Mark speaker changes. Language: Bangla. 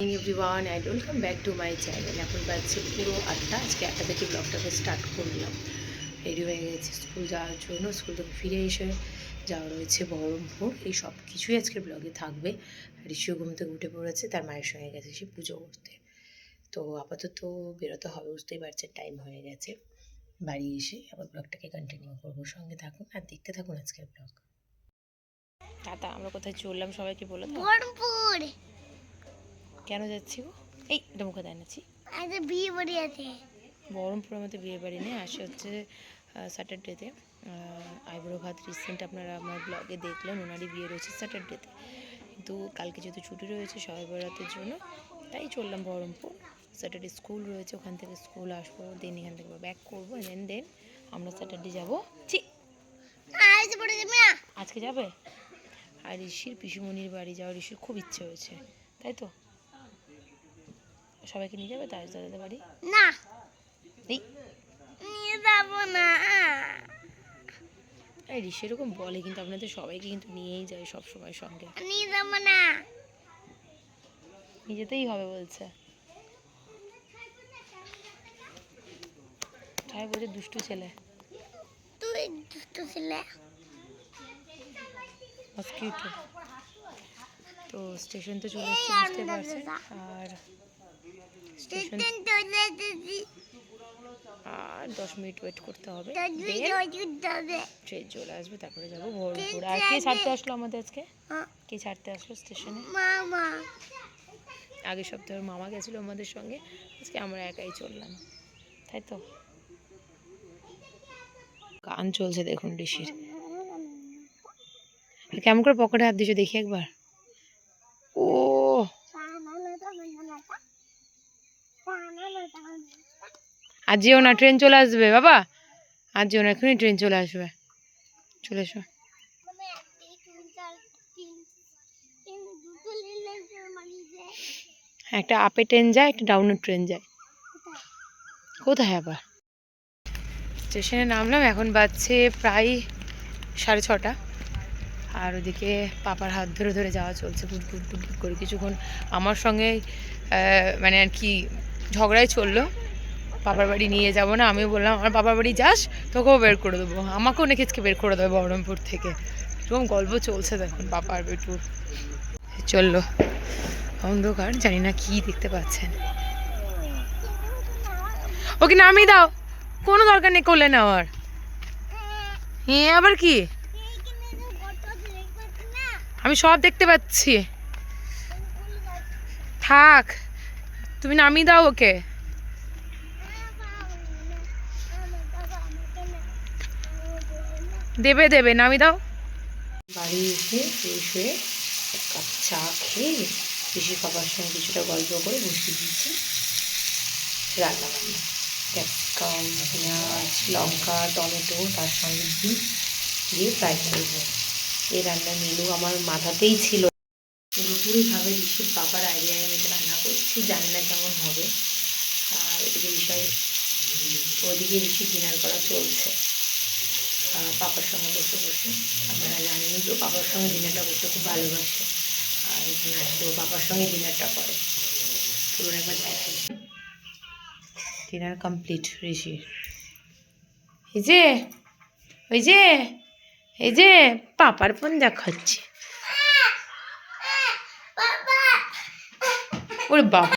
Speaker 1: Everyone and welcome back to my channel এখন বাজছে পুরো আটটা। আজকে আটটা থেকে ব্লগটাকে স্টার্ট করলাম। রেডি হয়ে গেছি স্কুল যাওয়ার জন্য। স্কুল থেকে ফিরে এসে যাওয়া রয়েছে বহরমপুর এই সব কিছুই আজকের ব্লগে থাকবে। ঋষিও ঘুম থেকে উঠে পড়েছে তার মায়ের সঙ্গে গেছে সে পুজো করতে। তো আপাতত বেরোতে হবে বুঝতেই পারছেন টাইম হয়ে গেছে। বাড়ি এসে আবার ব্লগটাকে কন্টিনিউ করব। সঙ্গে থাকুন আর দেখতে থাকুন আজকের ব্লগ দাদা আমরা কোথায় চললাম সবাইকে বলে
Speaker 2: বহরমপুর
Speaker 1: কেন যাচ্ছি গো? এই এটা মুখে দেয় নাছি
Speaker 2: বিয়ে বাড়ি আছে।
Speaker 1: বহরমপুর আমাদের বিয়ে বাড়ি নেই আসে হচ্ছে স্যাটারডেতে আইব্রো ভাত রিসেন্ট আপনারা আমার ব্লগে দেখলেন ওনারই বিয়ে রয়েছে স্যাটারডেতে কিন্তু কালকে যেহেতু ছুটি রয়েছে সবাই বেড়াতের জন্য তাই চললাম বহরমপুর। স্যাটারডে স্কুল রয়েছে ওখান থেকে স্কুল আসব দেন এখান থেকে ব্যাক করব দেন দেন আমরা স্যাটারডে যাব
Speaker 2: না?
Speaker 1: আজকে যাবে? আর ঋষির পিসুমণির বাড়ি যাওয়ার ঋষির খুব ইচ্ছে হয়েছে তাই তো? সবাইকে নিয়ে যাবে? তার দাদাদের বাড়ি?
Speaker 2: না। নিয়ে যাব না।
Speaker 1: এই ঋষি এরকম বলে কিন্তু আপনাদের সবাইকে কিন্তু নিয়েই যায় সব সময় সঙ্গে।
Speaker 2: নিয়ে যাব না।
Speaker 1: নিজেতেই হবে বলছে। তাই বলছে দুষ্টু ছেলে।
Speaker 2: তুই দুষ্ট ছেলে।
Speaker 1: মস্কিউটো তো স্টেশন তো চলে এসেছে বুঝতে পারছেন? আর স্টেশন। আর দশ মিনিট ওয়েট করতে হবে। ট্রেন চলে আসবে তারপরে যাব ভোরপুর। আর কে ছাড়তে আসলো আমাদের আজকে? কে ছাড়তে আসলো স্টেশনে?
Speaker 2: মামা।
Speaker 1: আগের সপ্তাহে মামা গেছিল আমাদের সঙ্গে। আজকে আমরা একাই চললাম। তাই তো? গান চলছে দেখুন ঋষির। কেমন করে পকেটে হাত দিছো দেখি একবার ও আজ যেও না ট্রেন চলে আসবে, বাবা? আজ যেও না এখনই ট্রেন চলে আসবে। চলে এসো। একটা আপে ট্রেন যায়, একটা ডাউনের ট্রেন যায়। কোথায় আবার? স্টেশনে নামলাম, এখন বাজছে প্রায় সাড়ে ছটা। আর ওদিকে পাপার হাত ধরে ধরে যাওয়া চলছে ফুট ফুট করে। কিছুক্ষণ আমার সঙ্গে মানে আর কি ঝগড়াই চলল। পাপার বাড়ি নিয়ে যাব না, আমিও বললাম, আমার বাবার বাড়ি যাস, তোকেও বের করে দেবো। আমাকেও নাকি আজকে বের করে দেবে বহরমপুর থেকে। এরকম গল্প চলছে দেখুন পাপার বেটুর চলল। অন্ধকার, জানি না কি দেখতে পাচ্ছেন। ওকে নামিয়ে দাও। কোনো দরকার নেই করলে নেওয়ার হ্যাঁ আবার কি? আমি সব দেখতে পাচ্ছি। থাক, তুমি নামিয়ে দাও ওকে। দেবে দেবে, নামিয়ে দাও। বাড়ি এসে ফ্রেশ হয়ে এক কাপ চা খেয়ে পিসি পাপার সঙ্গে কিছুটা গল্প করে বসে দিয়েছি। রান্না বান্না ক্যাপসিকাম, পেঁয়াজ, লঙ্কা, টমেটো, তার সঙ্গে দিয়ে ফ্রাই করব এই রান্নার মেনু আমার মাথাতেই ছিল। পুরোপুরিভাবে ঋষির পাপার আইডিয়ায় আমি রান্না করছি, জানি না কেমন হবে। আর এদিকে বিষয়, ওদিকে ঋষি ডিনার করা চলছে। পাপার সঙ্গে বসে বসে, আপনারা জানেন যে পাপার সঙ্গে ডিনারটা করতে খুব ভালোবাসে। আর এখানে আসলে পাপার সঙ্গে ডিনারটা করে। চলুন একবার দেখেন ডিনার কমপ্লিট ঋষির এই যে, ওই যে এই যে পাপার ফোন দেখাচ্ছে। ওর বাবা।